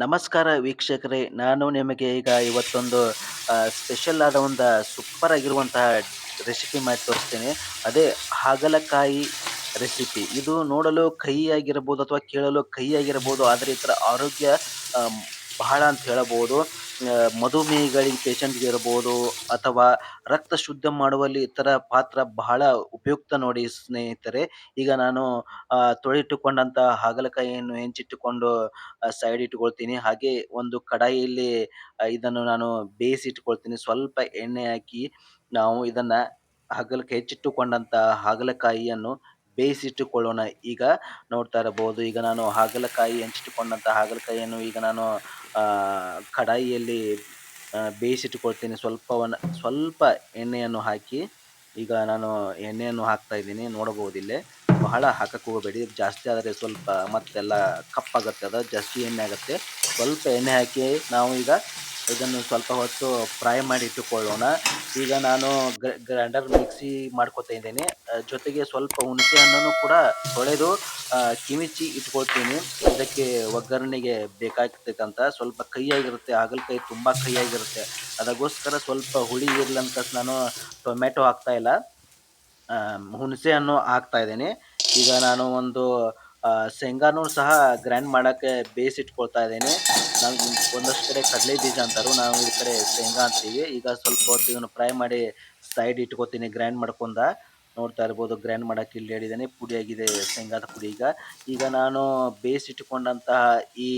ನಮಸ್ಕಾರ ವೀಕ್ಷಕರೇ. ನಾನು ನಿಮಗೆ ಈಗ ಇವತ್ತೊಂದು ಸ್ಪೆಷಲ್ ಆದ ಒಂದು ಸೂಪರ್ ಆಗಿರುವಂತಹ ರೆಸಿಪಿ ಮಾಡಿ ತೋರಿಸ್ತೇನೆ. ಅದೇ ಹಾಗಲಕಾಯಿ ರೆಸಿಪಿ ಇದು ನೋಡಲು ಕಹಿಯಾಗಿರಬಹುದು ಅಥವಾ ಕೇಳಲು ಕಹಿಯಾಗಿರಬಹುದು ಆದರೆ ಇದರ ಆರೋಗ್ಯ ಬಹಳ ಅಂತ ಹೇಳಬಹುದು. ಮಧುಮೇಹಿಗಳಿಗೆ ಪೇಷಂಟ್ಗೆ ಇರಬಹುದು ಅಥವಾ ರಕ್ತ ಶುದ್ಧ ಮಾಡುವಲ್ಲಿ ಇತರ ಪಾತ್ರ ಬಹಳ ಉಪಯುಕ್ತ ನೋಡಿ ಸ್ನೇಹಿತರೆ. ಈಗ ನಾನು ತೊಳೆ ತೊಳೆದಿಟ್ಟುಕೊಂಡಂತ ಹಾಗಲಕಾಯಿಯನ್ನು ಹೆಂಚಿಟ್ಟುಕೊಂಡು ಸೈಡ್ ಇಟ್ಟುಕೊಳ್ತೀನಿ ಹಾಗೆ ಒಂದು ಕಡಾಯಿಯಲ್ಲಿ ಇದನ್ನು ನಾನು ಬೇಯಿಸಿ ಇಟ್ಟುಕೊಳ್ತೀನಿ ಸ್ವಲ್ಪ ಎಣ್ಣೆ ಹಾಕಿ ನಾವು ಇದನ್ನ ಹಾಗಲಕಾಯಿ ಹೆಚ್ಚಿಟ್ಟುಕೊಂಡಂತ ಹಾಗಲಕಾಯಿಯನ್ನು ಬೇಯಿಸಿಟ್ಟುಕೊಳ್ಳೋಣ ಈಗ ನೋಡ್ತಾ ಇರಬಹುದು, ಈಗ ನಾನು ಹಾಗಲಕಾಯಿ ಹೆಂಚಿಟ್ಟುಕೊಂಡಂತ ಹಾಗಲಕಾಯಿಯನ್ನು ಈಗ ನಾನು ಕಡಾಯಿಯಲ್ಲಿ ಬೇಯಿಸಿಟ್ಟುಕೊಳ್ತೀನಿ. ಸ್ವಲ್ಪವನ್ನು, ಸ್ವಲ್ಪ ಎಣ್ಣೆಯನ್ನು ಹಾಕಿ, ಈಗ ನಾನು ಎಣ್ಣೆಯನ್ನು ಹಾಕ್ತಾ ಇದ್ದೀನಿ. ನೋಡಬಹುದು ಇಲ್ಲೇ ಬಹಳ ಹಾಕಕ್ಕೆ ಹೋಗಬೇಡಿ. ಜಾಸ್ತಿ ಆದರೆ ಸ್ವಲ್ಪ ಮತ್ತೆಲ್ಲ ಕಪ್ಪಾಗತ್ತೆ ಅದು. ಜಾಸ್ತಿ ಎಣ್ಣೆ ಆಗುತ್ತೆ. ಸ್ವಲ್ಪ ಎಣ್ಣೆ ಹಾಕಿ ನಾವು ಈಗ ಇದನ್ನು ಸ್ವಲ್ಪ ಹೊತ್ತು ಫ್ರೈ ಮಾಡಿ ಇಟ್ಟುಕೊಳ್ಳೋಣ. ಈಗ ನಾನು ಗ್ರೈಂಡರ್ ಮಿಕ್ಸಿ ಮಾಡ್ಕೊತಾ ಇದ್ದೀನಿ. ಜೊತೆಗೆ ಸ್ವಲ್ಪ ಹುಣಸೆ ಹಣ್ಣನ್ನು ಕೂಡ ತೊಳೆದು ಕಿಮಿಚಿ ಇಟ್ಕೊಳ್ತೀನಿ. ಇದಕ್ಕೆ ಒಗ್ಗರಣೆಗೆ ಬೇಕಾಗಿರ್ತಕ್ಕಂಥ ಸ್ವಲ್ಪ ಕಹಿಯಾಗಿರುತ್ತೆ ಹಾಗಲಕಾಯಿ ತುಂಬ ಕಹಿಯಾಗಿರುತ್ತೆ ಅದಕ್ಕೋಸ್ಕರ ಸ್ವಲ್ಪ ಹುಳಿ ಇರ್ಲಿ ಅಂತ ನಾನು ಟೊಮೆಟೊ ಹಾಕ್ತಾ ಇಲ್ಲ. ಹುಣಸೆ ಹಣ್ಣು ಹಾಕ್ತಾ ಇದ್ದೇನೆ. ಈಗ ನಾನು ಒಂದು ಶೇಂಗಾನು ಸಹ ಗ್ರೈಂಡ್ ಮಾಡೋಕ್ಕೆ ಬೇಯಿಸಿಟ್ಕೊಳ್ತಾ ಇದ್ದೇನೆ. ನಾವು ಒಂದಷ್ಟು ಕಡೆ ಕಡಲೆ ಬೀಜ ಅಂತಾರು, ನಾವು ಈ ಕಡೆ ಶೇಂಗಾ ಅಂತೀವಿ. ಈಗ ಸ್ವಲ್ಪ ಹೊತ್ತು ಇವನು ಫ್ರೈ ಮಾಡಿ ಸೈಡ್ ಇಟ್ಕೋತೀನಿ ಗ್ರೈಂಡ್ ಮಾಡ್ಕೊಂಡ. ನೋಡ್ತಾ ಇರ್ಬೋದು ಗ್ರೈಂಡ್ ಮಾಡೋಕ್ಕೆ ಇಲ್ಲಿ ಹೇಳಿದ್ದೇನೆ ಪುಡಿಯಾಗಿದೆ ಶೇಂಗಾದ ಪುಡಿ ಈಗ. ಈಗ ನಾನು ಬೇಯಿಸಿಟ್ಟುಕೊಂಡಂತಹ ಈ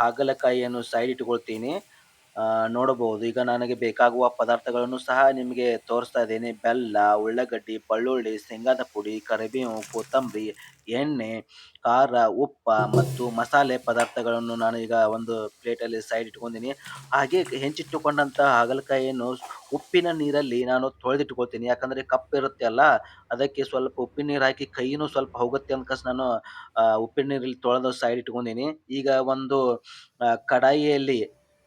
ಹಾಗಲಕಾಯಿಯನ್ನು ಸೈಡ್ ಇಟ್ಕೊಳ್ತೀನಿ. ನೋಡಬಹುದು. ಈಗ ನನಗೆ ಬೇಕಾಗುವ ಪದಾರ್ಥಗಳನ್ನು ಸಹ ನಿಮಗೆ ತೋರಿಸ್ತಾ ಇದ್ದೇನೆ. ಬೆಲ್ಲ, ಉಳ್ಳಾಗಡ್ಡಿ ಬೆಳ್ಳುಳ್ಳಿ ಶೇಂಗಾದ ಪುಡಿ, ಕರಿಬೇವು, ಕೊತ್ತಂಬರಿ, ಎಣ್ಣೆ, ಖಾರ, ಉಪ್ಪ ಮತ್ತು ಮಸಾಲೆ ಪದಾರ್ಥಗಳನ್ನು ನಾನು ಈಗ ಒಂದು ಪ್ಲೇಟಲ್ಲಿ ಸೈಡ್ ಇಟ್ಕೊಂಡಿನಿ. ಹಾಗೆ ಹೆಂಚಿಟ್ಟುಕೊಂಡಂತಹ ಹಾಗಲಕಾಯಿಯನ್ನು ಉಪ್ಪಿನ ನೀರಲ್ಲಿ ನಾನು ತೊಳೆದಿಟ್ಕೊಳ್ತೀನಿ. ಯಾಕಂದರೆ ಕಪ್ಪು ಇರುತ್ತೆ ಅಲ್ಲ, ಅದಕ್ಕೆ ಸ್ವಲ್ಪ ಉಪ್ಪಿನ ನೀರು ಹಾಕಿ ಕೈಯೂ ಸ್ವಲ್ಪ ಹೋಗುತ್ತೆ ಅಂದ್ಕಸ್ ನಾನು ಉಪ್ಪಿನ ನೀರಲ್ಲಿ ತೊಳೆದು ಸೈಡ್ ಇಟ್ಕೊಂಡಿನಿ. ಈಗ ಒಂದು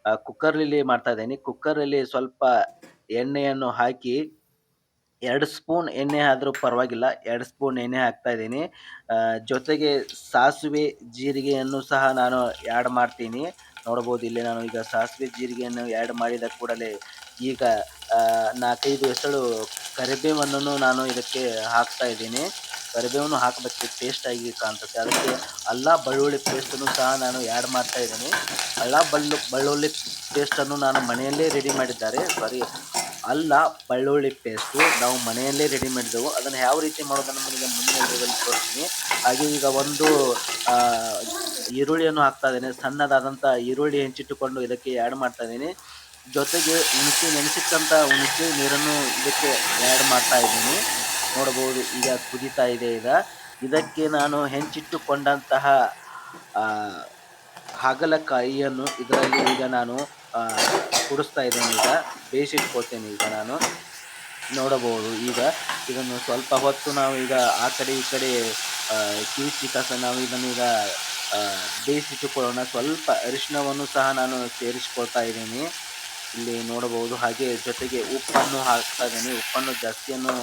ಆ, ಅಲ್ಲಿ ಕುಕ್ಕರ್ಲಿ ಮಾಡ್ತಾ ಇದ್ದೀನಿ. ಕುಕ್ಕರಲ್ಲಿ ಸ್ವಲ್ಪ ಎಣ್ಣೆಯನ್ನು ಹಾಕಿ ಎರಡು ಸ್ಪೂನ್ ಎಣ್ಣೆ ಆದರೂ ಪರವಾಗಿಲ್ಲ ಎರಡು ಸ್ಪೂನ್ ಎಣ್ಣೆ ಹಾಕ್ತಾ ಇದ್ದೀನಿ. ಜೊತೆಗೆ ಸಾಸಿವೆ ಜೀರಿಗೆಯನ್ನು ಸಹ ನಾನು ಆ್ಯಡ್ ಮಾಡ್ತೀನಿ. ನೋಡ್ಬೋದು ಇಲ್ಲಿ ನಾನು ಈಗ ಸಾಸಿವೆ ಜೀರಿಗೆಯನ್ನು ಆ್ಯಡ್ ಮಾಡಿದ ಕೂಡಲೇ ಈಗ ನಾಲ್ಕೈದು ಎಸಳು ಕರಿಬೇವನ್ನು ನಾನು ಇದಕ್ಕೆ ಹಾಕ್ತಾ ಇದ್ದೀನಿ. ಕರಿಬೇವನ್ನು ಹಾಕಬೇಕು ಆಗಿ ಕಾಣ್ತದೆ ಅದಕ್ಕೆ ಅಲ್ಲ, ಬೆಳ್ಳುಳ್ಳಿ ಪೇಸ್ಟನ್ನು ಸಹ ನಾನು ಆ್ಯಡ್ ಮಾಡ್ತಾ ಇದ್ದೀನಿ. ಅಲ್ಲ, ಬಳ್ಳು, ಬೆಳ್ಳುಳ್ಳಿ ಪೇಸ್ಟನ್ನು ನಾನು ಮನೆಯಲ್ಲೇ ರೆಡಿ ಮಾಡಿದ್ದಾರೆ. ಸಾರಿ ಅಲ್ಲ, ಬೆಳ್ಳುಳ್ಳಿ ಪೇಸ್ಟು ನಾವು ಮನೆಯಲ್ಲೇ ರೆಡಿ ಮಾಡಿದೆವು ಅದನ್ನು ಯಾವ ರೀತಿ ಮಾಡೋದನ್ನು ನಿಮಗೆ ಮುಂದಿನ ವಿಡಿಯೋದಲ್ಲಿ ತೋರಿಸ್ತೀನಿ. ಹಾಗೆ ಈಗ ಒಂದು ಈರುಳ್ಳಿಯನ್ನು ಹಾಕ್ತಾ ಇದ್ದೀನಿ. ಸಣ್ಣದಾದಂಥ ಈರುಳ್ಳಿ ಹೆಂಚಿಟ್ಟುಕೊಂಡು ಇದಕ್ಕೆ ಆ್ಯಡ್ ಮಾಡ್ತಾ ಇದ್ದೀನಿ. ಜೊತೆಗೆ ಉಣಿಸಿ ನೆನೆಸಿಟ್ಟಂಥ ಉಣಿಸಿ ನೀರನ್ನು ಇದಕ್ಕೆ ಆ್ಯಡ್ ಮಾಡ್ತಾ ಇದ್ದೀನಿ. ನೋಡಬಹುದು. ಈಗ ಕುದೀತಾ ಇದೆ ಈಗ. ಇದಕ್ಕೆ ನಾನು ಹೆಂಚಿಟ್ಟುಕೊಂಡಂತಹ ಹಾಗಲಕಾಯಿಯನ್ನು ಇದರಲ್ಲಿ ಈಗ ನಾನು ಕುಡಿಸ್ತಾ ಇದ್ದೇನೆ ಈಗ. ಬೇಯಿಸಿಟ್ಕೊಳ್ತೇನೆ ಈಗ ನಾನು. ನೋಡಬಹುದು ಈಗ. ಇದನ್ನು ಸ್ವಲ್ಪ ಹೊತ್ತು ನಾವು ಈಗ ಆ ಕಡೆ ಈ ಕಡೆ ಆ, ಕಿವಿಚಿ ಕಸ ನಾವು ಇದನ್ನು ಬೇಯಿಸಿಟ್ಟುಕೊಳ್ಳೋಣ. ಸ್ವಲ್ಪ ಅರಿಶಿಣವನ್ನು ಸಹ ನಾನು ಸೇರಿಸ್ಕೊಳ್ತಾ ಇದ್ದೀನಿ. ಇಲ್ಲಿ ನೋಡಬಹುದು. ಹಾಗೆ ಜೊತೆಗೆ ಉಪ್ಪನ್ನು ಹಾಕ್ತಾ ಇದ್ದೀನಿ. ಉಪ್ಪನ್ನು ಜಾಸ್ತಿಯನ್ನು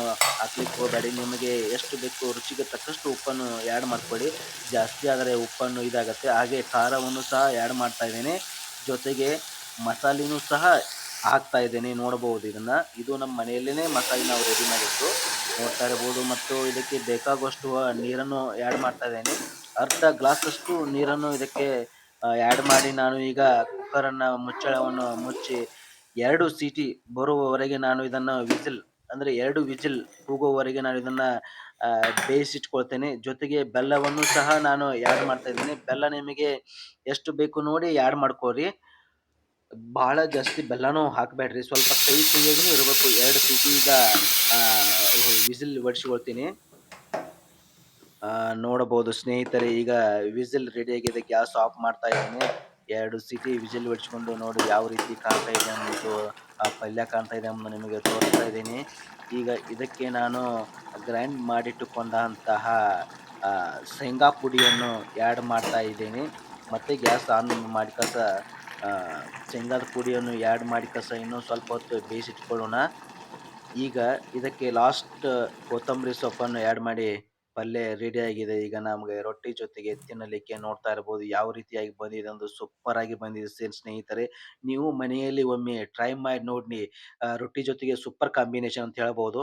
ಹಾಕ್ಲಿಕ್ಕೆ ಹೋಗಬೇಡಿ. ನಿಮಗೆ ಎಷ್ಟು ಬೇಕು ರುಚಿಗೆ ತಕ್ಕಷ್ಟು ಉಪ್ಪನ್ನು ಆ್ಯಡ್ ಮಾಡ್ಕೊಳ್ಳಿ. ಜಾಸ್ತಿ ಆದರೆ ಉಪ್ಪನ್ನು ಇದಾಗುತ್ತೆ. ಹಾಗೆ ಖಾರವನ್ನು ಸಹ ಆ್ಯಡ್ ಮಾಡ್ತಾ ಇದ್ದೀನಿ. ಜೊತೆಗೆ ಮಸಾಲೆನೂ ಸಹ ಹಾಕ್ತಾ ಇದ್ದೇನೆ. ನೋಡಬಹುದು ಇದನ್ನು. ಇದು ನಮ್ಮ ಮನೆಯಲ್ಲೇ ಮಸಾಲೆ ನಾವು ರೆಡಿ ಮಾಡಿತ್ತು ನೋಡ್ತಾ ಇರ್ಬೋದು ಮತ್ತು ಇದಕ್ಕೆ ಬೇಕಾಗುವಷ್ಟು ನೀರನ್ನು ಆ್ಯಡ್ ಮಾಡ್ತಾ ಇದ್ದೇನೆ. ಅರ್ಧ ಗ್ಲಾಸಷ್ಟು ನೀರನ್ನು ಇದಕ್ಕೆ ಆ್ಯಡ್ ಮಾಡಿ ನಾನು ಈಗ ಕುಕ್ಕರನ್ನು ಮುಚ್ಚಳವನ್ನು ಮುಚ್ಚಿ ಎರಡು ಸೀಟಿ ಬರುವವರೆಗೆ ನಾನು ಇದನ್ನು ವಿಸಿಲ್ ಅಂದರೆ ಎರಡು ವಿಜಿಲ್ ಹೋಗುವವರೆಗೆ ನಾನು ಇದನ್ನು ಬೇಯಿಸಿಟ್ಕೊಳ್ತೇನೆ ಜೊತೆಗೆ ಬೆಲ್ಲವನ್ನು ಸಹ ನಾನು ಆ್ಯಡ್ ಮಾಡ್ತಾ ಇದ್ದೀನಿ. ಬೆಲ್ಲ ನಿಮಗೆ ಎಷ್ಟು ಬೇಕು ನೋಡಿ ಆ್ಯಡ್ ಮಾಡ್ಕೋರಿ ಭಾಳ ಜಾಸ್ತಿ ಬೆಲ್ಲನೂ ಹಾಕಬೇಡ್ರಿ. ಸ್ವಲ್ಪ ಕೈ ಕೈಯಾಗೂ ಇರಬೇಕು. ಎರಡು ಸೀಟಿ ಈಗ ವಿಸಿಲ್ ಒಡಿಸ್ಕೊಳ್ತೀನಿ. ನೋಡಬಹುದು ಸ್ನೇಹಿತರೆ, ಈಗ ವಿಸಿಲ್ ರೆಡಿ ಆಗಿದೆ. ಗ್ಯಾಸ್ ಆಫ್ ಮಾಡ್ತಾ ಇದ್ದೀನಿ. ಎರಡು ಸಿಟಿ ವಿಸಿಲ್ ಹೊಡ್ಸ್ಕೊಂಡು ನೋಡಿ ಯಾವ ರೀತಿ ಕಾಣ್ತಾ ಇದೆ ಅನ್ನೋದು ಆ ಪಲ್ಯ ಕಾಣ್ತಾ ಇದೆ ಅನ್ನೋದು ನಿಮಗೆ ತೋರಿಸ್ತಾ ಇದ್ದೀನಿ. ಈಗ ಇದಕ್ಕೆ ನಾನು ಗ್ರೈಂಡ್ ಮಾಡಿಟ್ಟುಕೊಂಡಂತಹ ಶೇಂಗಾ ಪುಡಿಯನ್ನು ಆ್ಯಡ್ ಮಾಡ್ತಾ ಇದ್ದೀನಿ. ಮತ್ತು ಗ್ಯಾಸ್ ಆನ್ ಮಾಡಿ ಕಸ ಆ, ಶೇಂಗಾದ ಪುಡಿಯನ್ನು ಆ್ಯಡ್ ಮಾಡಿ ಕಸ ಇನ್ನೂ ಸ್ವಲ್ಪ ಹೊತ್ತು ಬೇಯಿಸಿಟ್ಕೊಳ್ಳೋಣ. ಈಗ ಇದಕ್ಕೆ ಲಾಸ್ಟ್ ಕೊತ್ತಂಬರಿ ಸೊಪ್ಪನ್ನು ಆ್ಯಡ್ ಮಾಡಿ ಪಲ್ಯ ರೆಡಿ ಆಗಿದೆ. ಈಗ ನಮಗೆ ರೊಟ್ಟಿ ಜೊತೆಗೆ ತಿನ್ನಲಿಕ್ಕೆ ನೋಡ್ತಾ ಇರಬಹುದು ಯಾವ ರೀತಿಯಾಗಿ ಬಂದಿದೆ ಒಂದು ಸೂಪರ್ ಆಗಿ ಬಂದಿದೆ ಸ್ನೇಹಿತರೆ. ನೀವು ಮನೆಯಲ್ಲಿ ಒಮ್ಮೆ ಟ್ರೈ ಮಾಡಿ ನೋಡಿ. ರೊಟ್ಟಿ ಜೊತೆಗೆ ಸೂಪರ್ ಕಾಂಬಿನೇಷನ್ ಅಂತ ಹೇಳ್ಬೋದು.